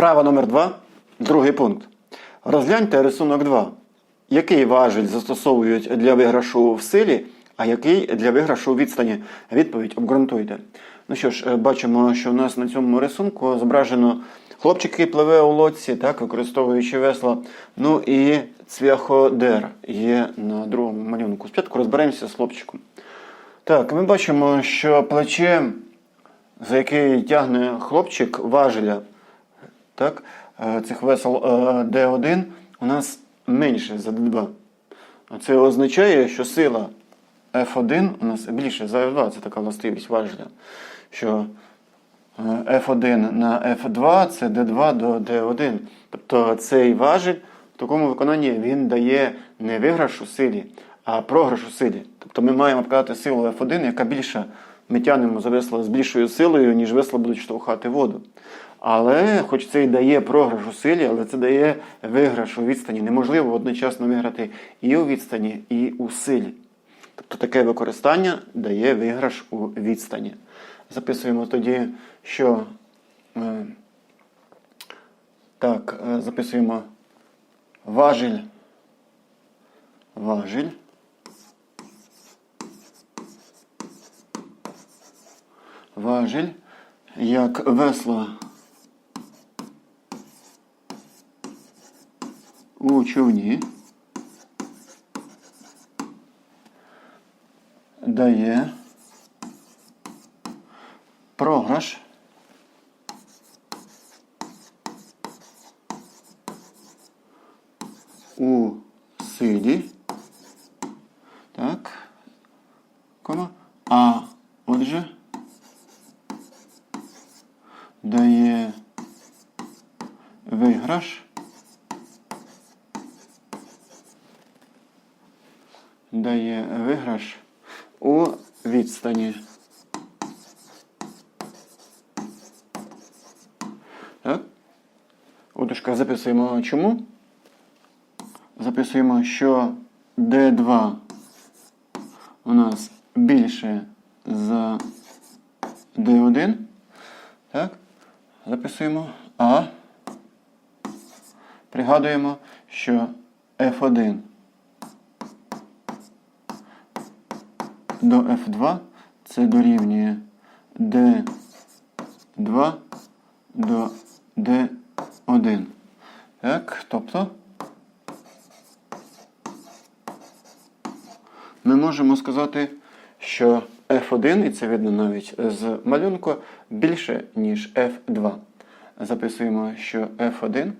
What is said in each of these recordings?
Вправа номер 2 Другий пункт. Розгляньте рисунок 2. Який важіль застосовують для виграшу в силі, а який для виграшу у відстані? Відповідь обґрунтуйте. Ну що ж, е, бачимо, що у нас на цьому рисунку зображено хлопчик, який пливе у лодці, так, використовуючи весла. Ну і цвяходер є на другому малюнку. Спочатку розберемося з хлопчиком. Так, ми бачимо, що плече, за яке тягне хлопчик важеля, так, е, цих весел е, D1 у нас менше за D2. Це означає, що сила F1 у нас більше за F2. Це така властивість важеля. Що е, F1 на F2 це D2 до D1. Тобто цей важель в такому виконанні він дає не виграш у силі, а програш у силі. Тобто ми маємо показати силу F1, яка більша. Ми тягнемо за весла з більшою силою, ніж весла будуть штовхати воду. Але, хоч це і дає програш у силі, але це дає виграш у відстані. Неможливо одночасно виграти і у відстані, і у силі. Тобто таке використання дає виграш у відстані. Записуємо тоді, що е, так, е, записуємо важіль. Важіль. Важіль як весло у човні дає програш у силі. Так. Кома. А отже дає виграш. Дає виграш у відстані. Так? У дужках записуємо чому. Записуємо, що D2 у нас більше за D1. Так? Записуємо А. Пригадуємо, що F1 до F2 це дорівнює D2 до D1. Так, тобто ми можемо сказати, що F1, і це видно навіть з малюнку, більше, ніж F2. Записуємо, що F1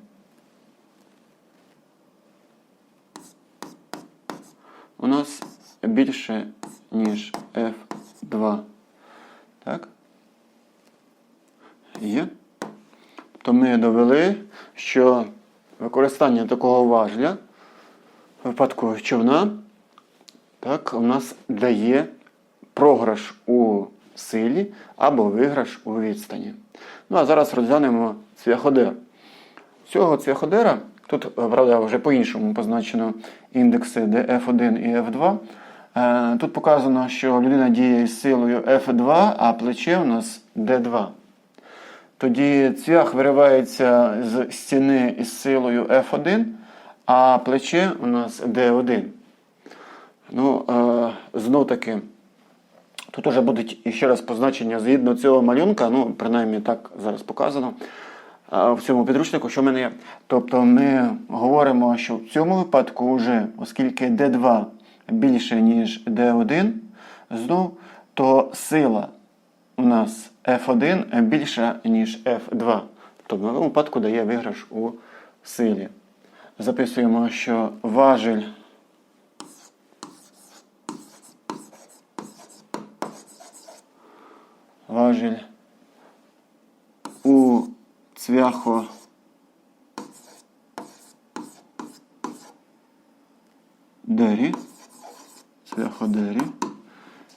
у нас більше, ніж F2. Так? Є. То ми довели, що використання такого важля в випадку човна так, у нас дає програш у силі або виграш у відстані. Ну а зараз розглянемо цвяходер. Цього цвяходера, тут, правда, вже по-іншому позначено індекси DF1 і F2. Е, Тут показано, що людина діє з силою F2, а плече у нас D2. Тоді цвях виривається з стіни із силою F1, а плече у нас D1. Ну, е, знов таки, тут вже будуть ще раз позначення згідно цього малюнка, ну, принаймні так зараз показано е, в цьому підручнику, що в мене є. Тобто ми говоримо, що в цьому випадку, вже, оскільки D2 більше, ніж D1, знов, то сила у нас F1 більша, ніж F2. Тобто в випадку дає виграш у силі. Записуємо, що важіль важіль у цвяхо дері, цвяходері,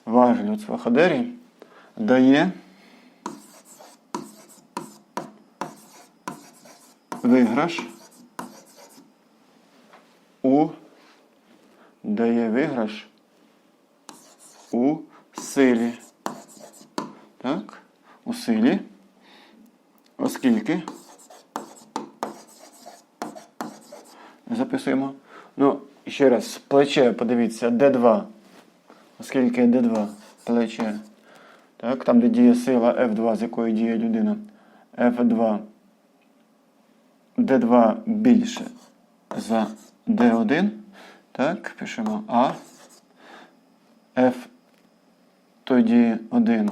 важіль у цвяходері дає виграш у дає виграш у силі. Так, у силі, оскільки записуємо. Ну, ще раз, плече, подивіться, Д2. Оскільки Д2 плече. Так, там, де діє сила F2, з якої діє людина. F2. D2 більше за D1. Так, пишемо А. F тоді 1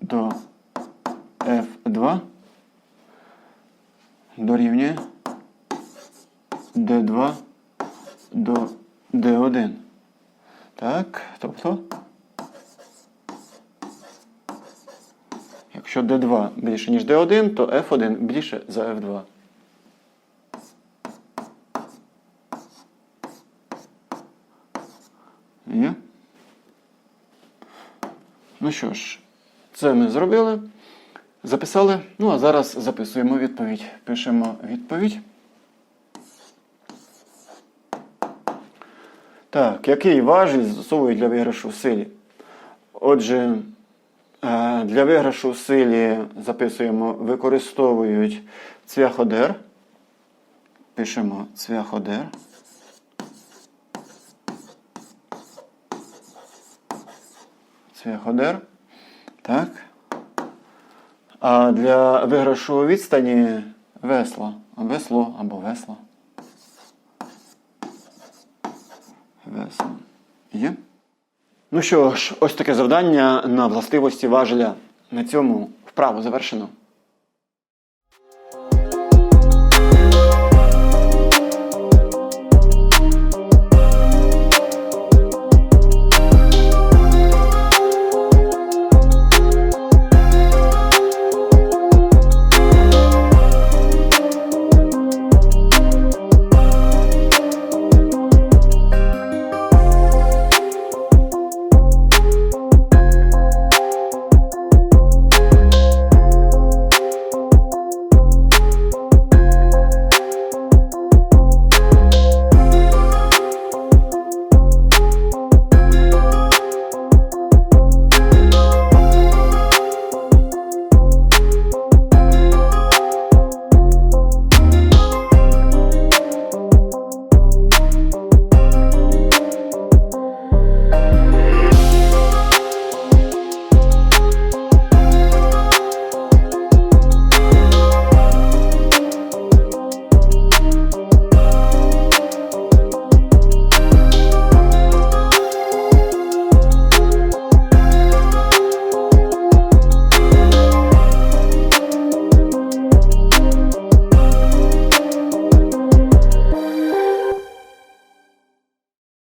до F2 дорівнює D2 до D1. Так, тобто, якщо D2 більше, ніж D1, то F1 більше за F2. Є? Ну що ж, це ми зробили. Записали. Ну, а зараз записуємо відповідь. Пишемо відповідь. Так, який важіль застосовують для виграшу в силі? Отже, е, для виграшу в силі записуємо, використовують цвяходер. Пишемо цвяходер. Цвяходер. Так. А для виграшу відстані весло. Весло або весло. Весло. Є. Ну що ж, ось таке завдання на властивості важеля. На цьому вправу завершено.